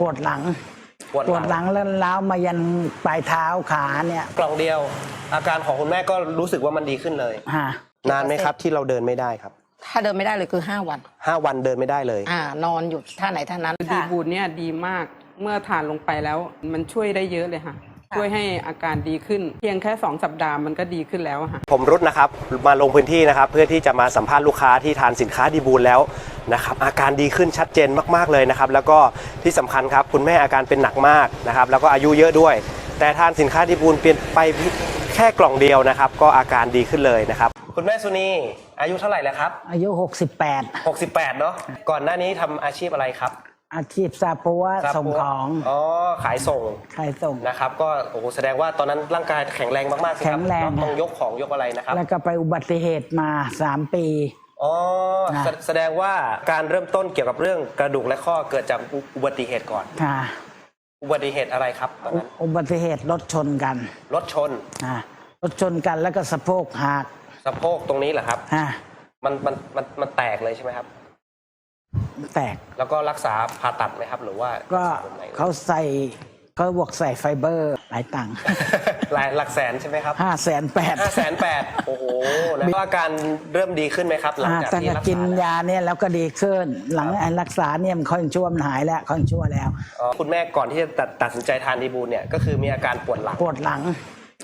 ปวดหลังปวดปวดหลัง แล้วล้าวมายันปลายเท้าขาเนี่ยกล่องเดียว อาการของคุณแม่ก็รู้สึกว่ามันดีขึ้นเลย ฮะนานไหมครับที่เราเดินไม่ได้ครับ ถ้าเดินไม่ได้เลยคือ 5 วันห้าวันเดินไม่ได้เลย อ่านอนอยู่ท่าไหนท่านั้น ดีบูดเนี่ยดีมากเมื่อทานลงไปแล้วมันช่วยได้เยอะเลยค่ะ ช่วยให้อาการดีขึ้น เพียงแค่ 2 สัปดาห์มันก็ดีขึ้นแล้วอะค่ะ ผมรุดนะครับ มาลงพื้นที่นะครับ เพื่อที่จะมาสัมภาษณ์ลูกค้าที่ทานสินค้าดีบูลแล้วนะครับอาการดีขึ้นชัดเจนมากๆเลยนะครับ แล้วก็ที่สำคัญครับ คุณแม่อาการเป็นหนักมากนะครับ แล้วก็อายุเยอะด้วย แต่ทานสินค้าดีบูลเปลี่ยนไปแค่กล่องเดียวนะครับ ก็อาการดีขึ้นเลยนะครับคุณแม่สุนีอายุเท่าไหร่แล้วครับ อายุ 68 68 เนาะก่อนหน้านี้ทำอาชีพอะไรครับ อาชีพซาปัวส่งของอ๋อขายส่งใครส่ง นะครับก็โอ้โหแสดงว่าตอนนั้นร่างกายแข็งแรงมากๆสิครัแข็งแรง ต้องยกของยกอะไรนะครับแล้วก็ไปอุบัติเหตุมา3ปี อ๋อนะ แสแสดงว่าการเริ่มต้นเกี่ยวกับเรื่องกระดูกและข้อเกิดจากอุอุบัติเหตุก่อน ค่ะอุบัติเหตุอะไรครับตอนอุนั้นอุบัติเหตุรถชนกันรถชนฮะรถชนกันแล้วก็สะโพกหักสะโพกตรงนี้เหรอครับ ฮะมันมันมันมันแตกเลยใช่ไหมครับ แตก แล้วก็รักษาผ่าตัดไหมครับ หรือว่าก็รัษแบบไหนเขาใส่เขาบวกใส่ไฟเบอร์หลายตังค์ หลายหลักแสนใช่ไหมครับห้าแสนแปดห้าแสนแปดโอ้โห แล้วอาการเริ่มดีขึ้นไหมครับ หลังจากแต่ที่ก็รักกิษานแล้วยาเนี่ยแล้วก็ดีขึ้น หลังไอ้รักษาเนี่ยมันค่อยชั่วมันหายแล้วค่อยชั่วแล้ว อ๋อคุณแม่ก่อนที่จะตัดตัดสินใจทานดีบูลเนี่ยก็คือมีอาการปวดหลัง ปวดหลัง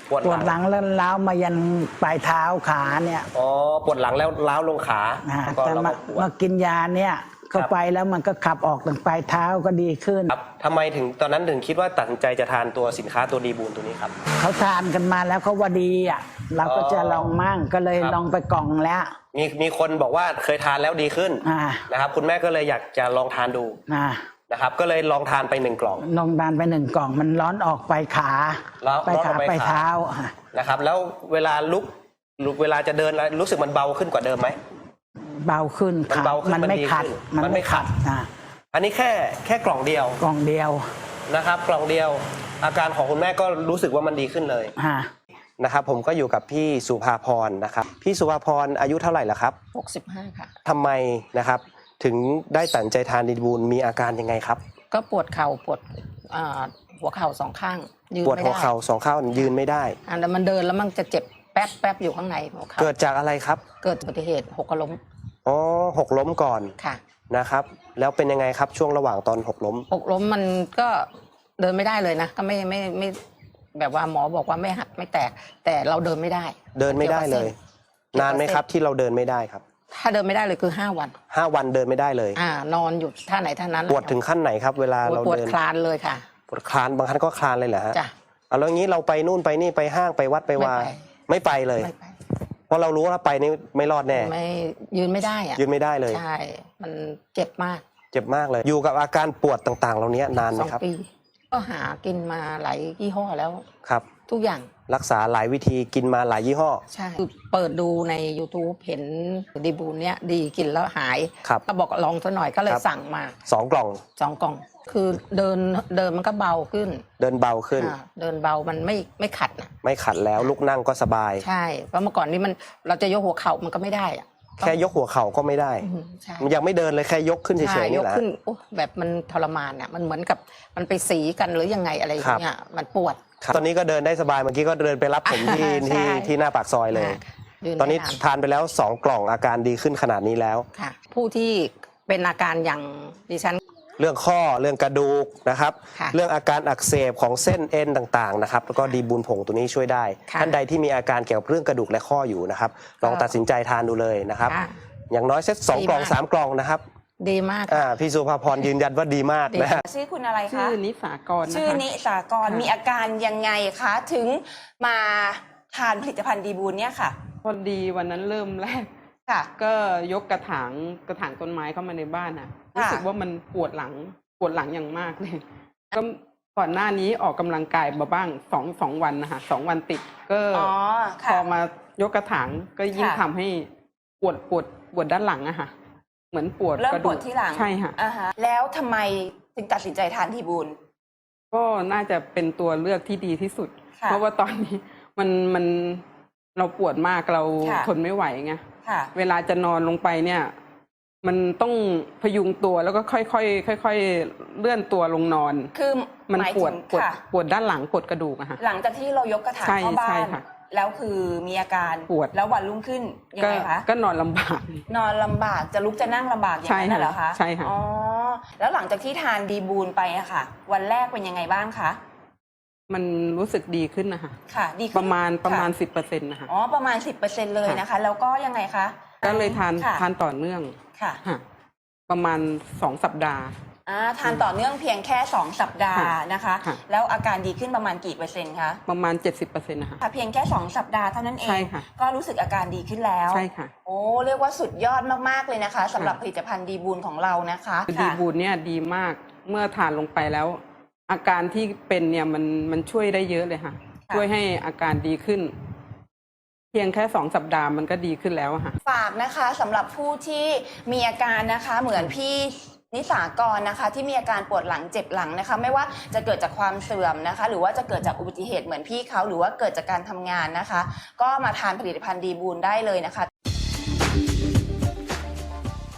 ปวดปวดหลัง แล้วล้าวมายันปลายเท้าขาเนี่ยอ๋อปวดหลังแล้วล้าวลงขานะแล้วก็แต่เรามาก็ปวดมากินยาเนี่ย เข้าไปแล้วมันก็ขับออกตั้งปลายเท้าก็ดีขึ้น ครับทำไมถึงตอนนั้นถึงคิดว่าตัดสินใจจะทานตัวสินค้าตัวดีบูลตัวนี้ครับ เขาทานกันมาแล้วเขาว่าดีอะเราก็จะลองมั่งก็เลยครับ ลองไปกล่องแล้ว มีมีคนบอกว่าเคยทานแล้วดีขึ้นอ่า นะครับคุณแม่ก็เลยอยากจะลองทานดูนะนะครับ ก็เลยลองทานไปหนึ่งกล่องลองทานไปหนึ่งกล่องมันร้อนออกไปขาร้อนไปร้อนอขาอกไปไปขา เท้าอะนะครับ แล้วเวลาลุกลุกเวลาจะเดินแล้วรู้สึกมันเบาขึ้นกว่าเดิมไหม เบาขึ้นมันขาเบาขึ้นมันมันไม่ดีขัดขึ้นมันมันไม่ไม่ขัขัดดอะอันนี้แค่แค่กล่องเดียวกล่องเดียวนะครับ กล่องเดียว อาการของคุณแม่ก็รู้สึกว่ามันดีขึ้นเลยฮะนะครับ ผมก็อยู่กับพี่สุภาพรนะครับ พี่สุภาพรอายุเท่าไหร่แล้วครับ65 ค่ะ ทำไมนะครับ ถึงได้ตัดสินใจทานดีบูลมีอาการยังไงครับ ก็ปวดเข่าปวดอ่าหัวเข่าสองข้างยืนปวดไม่หัวได้เข่าสองข้างยืนไม่ได้ อ่าแต่มันเดินแล้วมันจะเจ็บแป๊บแป๊บอยู่ข้างในหัวเข่าเกิดจากอะไรครับ เกิดอุบัติเหตุหกล้ม อ๋อหกล้มก่อนค่ะนะครับ แล้วเป็นยังไงครับช่วงระหว่างตอนหกล้ม หกล้มมันก็เดินไม่ได้เลยนะ ก็ไม่ไม่ไม่แบบว่าหมอบอกว่าไม่หักไม่แตก แต่เราเดินไม่ได้ เดินไม่ได้เลย นานไหมครับที่เราเดินไม่ได้ครับ ถ้าเดินไม่ได้เลยคือ5วันห้าวันเดินไม่ได้เลย อ่านอนอยู่ท่าไหนท่านั้นปวดถึงขั้นไหนครับ เวลาปวดเราปวดเดินคลานเลยค่ะปวดคลานบางครั้งก็คลานเลยเหรอฮะจ้ะเอาแล้วงี้เราไปนู่นไปนี่ไปห้างไปวัดไปวาไม่ไปไม่ไปเลย ไม่ไป เพราะเรารู้ว่าถ้าไปนี่ไม่รอดแน่ ไม่ยืนไม่ได้อะยืนไม่ได้เลย ใช่ มันเจ็บมากเจ็บมากเลย อยู่กับอาการปวดต่างๆ เหล่านี้นานไหสมองครับ ปี ก็หากินมาหลายยี่ห้อแล้ว ครับ ทุกอย่างรักษาหลายวิธีกินมาหลายยี่ห้อ ใช่คือเปิดดูใน YouTube เห็นดีบูนเนี้ยดีกินแล้วหาย ครับ ก็บอกลองซะหน่อยก็เลยครับ สั่งมาสองกล่อง สองกล่อง คือเดินเดินมันก็เบาขึ้นเดินเบาขึ้น อ่าเดินเบามันไม่ไม่ขัดนะไม่ขัดแล้วลุกนั่งก็สบาย ใช่ เพราะเมื่อก่อนนี้มันเราจะยกหัวเข่ามันก็ไม่ได้อะแค่ยกหัวเข่าก็ไม่ได้ อืมใช่มันยังไม่เดินเลยแค่ยกขึ้นเฉใช่ยๆยนี่กแหละ ขึ้นโอ้แบบมันทรมานอะมันเหมือนกับมันไปสีกันหรือยังไงอะไรอย่างเงี้ยมันปวด ครับตอนนี้ก็เดินได้สบายเมื่อกี้ก็เดินไปรับผมที่ใช่ ที่ที่หน้าปากซอยเลย ค่ะยืตอนนี้ไม่าทานไปแล้ว 2 กล่องอาการดีขึ้นขนาดนี้แล้วค่ะ ผู้ที่เป็นอาการอย่างดิฉัน เรื่องข้อเรื่องกระดูกนะครับ ค่ะเรื่องอาการอักเสบของเส้นเอ็นต่างๆนะครับแล้วก็ดีบุญผงตัวนี้ช่วยได้ ค่ะท่านใดที่มีอาการเกี่ยวกับเรื่องกระดูกและข้ออยู่นะครับ ลองก็ตัดสินใจทานดูเลยนะครับค่ะอย่างน้อยเซตสองดีกล่องมาก สามกล่องนะครับดีมาก อ่าพี่สุภาพรยืนยันว่าดีมากดีนะฮะชื่อคุณอะไรชื่คะอนิสากรนะคะ ชื่อนิสากรค่ะ มีอาการยังไงคะ ถึงมาทานผลิตภัณฑ์ดีบูลเนี่ยค่ะ พอดีวันนั้นเริ่มแรก ค่ะ ก็ยกกระถางกระถางต้นไม้เข้ามาในบ้านอะ รู้สึกว่ามันปวดหลังปวดหลังอย่างมากเลย ก็ก่อนหน้านี้ออกกำลังกายมาบ้างสองสองวันนะคะสองวันติดก็อ๋อพค่ะอมายกกระถางก็ยิ่งค่ะทำให้ปวดปวดปวดด้านหลังอะค่ะ เหมือนปวดเริ่มกระปดูวกดที่หลังใช่ค่ะอ่าฮะแล้วทำไมถึงตัดสินใจทานดีบูลก็น่าจะเป็นตัวเลือกที่ดีที่สุดค่ะเพราะว่าตอนนี้มันมันเราปวดมากเราค่ะทนไม่ไหวไงค่ะเวลาจะนอนลงไปเนี่ย มันต้องพยุงตัวแล้วก็ค่อยๆค่อยๆเลื่อนตัวลงนอน คือมันหายปวดถึงปวดค่ะ ปวดด้านหลังปวดกระดูกอะค่ะ หลังจากที่เรายกกระถางใช่เข้าบ้าใช่น ค่ะแล้วคือมีอาการปวด แล้ววันรุ่งขึ้นยังก็ไงคะก็นอนลำบาก นอนลำบากจะลุกจะนั่งลำบากอย่างนั้นใช่น่ะเหรอคะใช่ค่ะ อ๋อแล้วหลังจากที่ทานดีบูนไปอะค่ะ วันแรกเป็นยังไงบ้างคะมันรู้สึกดีขึ้นนะคะค่ะ ดีขึ้นประมาณประมาณค่สิบเปอร์เซ็นต์นะคะ อ๋อประมาณ 10%เลยนะคะ แล้วก็ยังไงคะ ก็เลยทานค่ะ ทานต่อเนื่องค่ะค่ะประมาณสองสัปดาห์ อ่าทานต่อเนื่องเพียงแค่ 2 สัปดาห์ค่ะนะคะ ค่ะ แล้วอาการดีขึ้นประมาณกี่เปอร์เซ็นต์คะประมาณเจ็ดสิบเปอร์เซ็นต์นะคะ ค่ะเพียงแค่ 2 สัปดาห์เท่านั้นเอใช่ง ค่ะ ก็รู้สึกอาการดีขึ้นแล้ว ใช่ค่ะ โอ้เรียกว่าสุดยอดมาก ๆ เลยนะคะสำหรับค่ะผลิตภัณฑ์ดีบูนของเรานะคะคือดีค่ะ บูนเนี่ยดีมากเมื่อทานลงไปแล้ว อาการที่เป็นเนี่ยมันมันช่วยได้เยอะเลยค่ะค่ะช่วยให้อาการดีขึ้นเพียงแค่สองสัปดาห์มันก็ดีขึ้นแล้วค่ะ ฝากนะคะสำหรับผู้ที่มีอาการนะคะเหมือนพี่นิสากรนะคะที่มีอาการปวดหลังเจ็บหลังนะคะ ไม่ว่าจะเกิดจากความเสื่อมนะคะ หรือว่าจะเกิดจากอุบัติเหตุเหมือนพี่เขาหรือว่าเกิดจากการทำงานนะคะ ก็มาทานผลิตภัณฑ์ดีบูนได้เลยนะคะ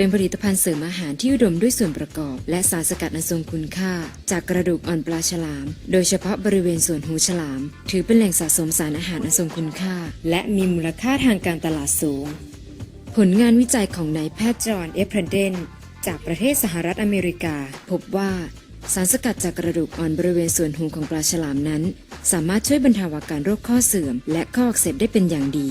เป็นผลิตภัณฑ์เสริมอาหารที่อุดมด้วยส่วนประกอบ และสารสกัดอันทรงคุณค่า จากกระดูกอ่อนปลาฉลาม โดยเฉพาะบริเวณส่วนหูฉลาม ถือเป็นแหล่งสะสมสารอาหารอันทรงคุณค่า และมีมูลค่าทางการตลาดสูง ผลงานวิจัยของนายแพทย์จอห์นเอฟเพรเดนจากประเทศสหรัฐอเมริกา พบว่าสารสกัดจากกระดูกอ่อนบริเวณส่วนหูของปลาฉลามนั้น สามารถช่วยบรรเทาอาการโรคข้อเสื่อม และข้ออักเสบได้เป็นอย่างดี